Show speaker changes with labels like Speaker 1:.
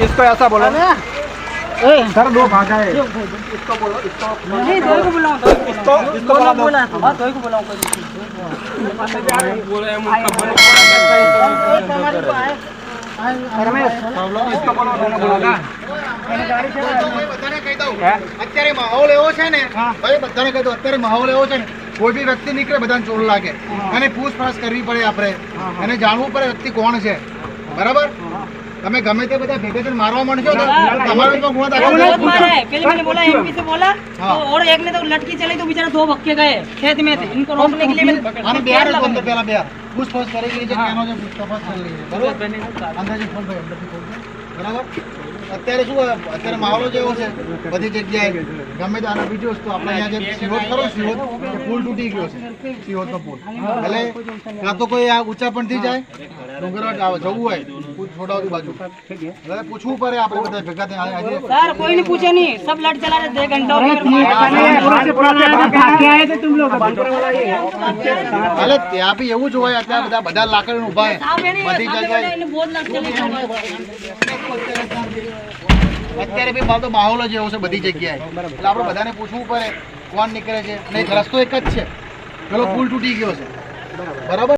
Speaker 1: इसको ऐसा बोलो सर दो भागा है
Speaker 2: नहीं दो को बुलाओ दो को
Speaker 1: इसको इसको बोला दो
Speaker 2: बोला हाँ दो को बुलाओ कोई
Speaker 1: इसको बोलो दोनों बोलो ना
Speaker 3: બધાને કહી દઉં અત્યારે માહોલ એવો છે ને ભાઈ બધાને કહી દઉં અત્યારે માહોલ એવો છે ને કોઈ બી વ્યક્તિ નીકળે બધાને ચોર લાગે અને પૂછપરછ કરવી પડે આપણે અને જાણવું પડે વ્યક્તિ કોણ છે બરાબર તમે ગમે તે બધા ભેગા થઈને મારવા માંડશો તો તમારો પણ ગુનો દાખલ
Speaker 2: बहुत
Speaker 3: થશે.
Speaker 2: मारा है पहले मैंने बोला एमपी से बोला
Speaker 3: हाँ।
Speaker 2: तो और एक ने तो लटकी चली तो बेचारा दो भक्के गए खेत में थे इनको रोकने के लिए मैंने
Speaker 3: આને બે હારે અંદર પેલા બે હાર. પૂછપરછ કરી ગઈ છે કેનો છે તપાસ કરી લઈએ બરાબર અંદાજે ફોન ભાઈ અંદરથી ફોન કર. બરાબર અત્યારે શું હોય? અત્યારે માહોલ જ એવો છે બધી જગ્યાએ ગમે તે આના બીજું વસ્તુ આપણે અહીંયા જે સિહોદ ખરો ને સિહોદ એ પુલ તૂટી ગયો છે સિહોદનો પુલ એટલે કાં તો કોઈ આ ઊંચા પણ થઈ જાય ડુંગરવાટ આવે જવું હોય પુલ છોડાવતી બાજુ એટલે પૂછવું પડે આપણે બધા ભેગા થઈને આજે
Speaker 2: सर कोई नहीं पूछे नहीं सब लट चला रहे थे घंटों में
Speaker 3: એટલે ત્યાં બી એવું જ હોય અત્યારે બધા બધા લાકડી ઉભા
Speaker 2: सामने नहीं है,
Speaker 3: બધી
Speaker 2: सामने
Speaker 3: જગ્યાએ
Speaker 2: वाले इन्हें बहुत लट चले गए
Speaker 3: અત્યારે બી મારો તો માહોલ જ એવો છે બધી જગ્યાએ એટલે આપણે બધાને પૂછવું પડે કોણ નીકળે છે અને એક રસ્તો એક જ છે પેલો પુલ તૂટી ગયો છે બરાબર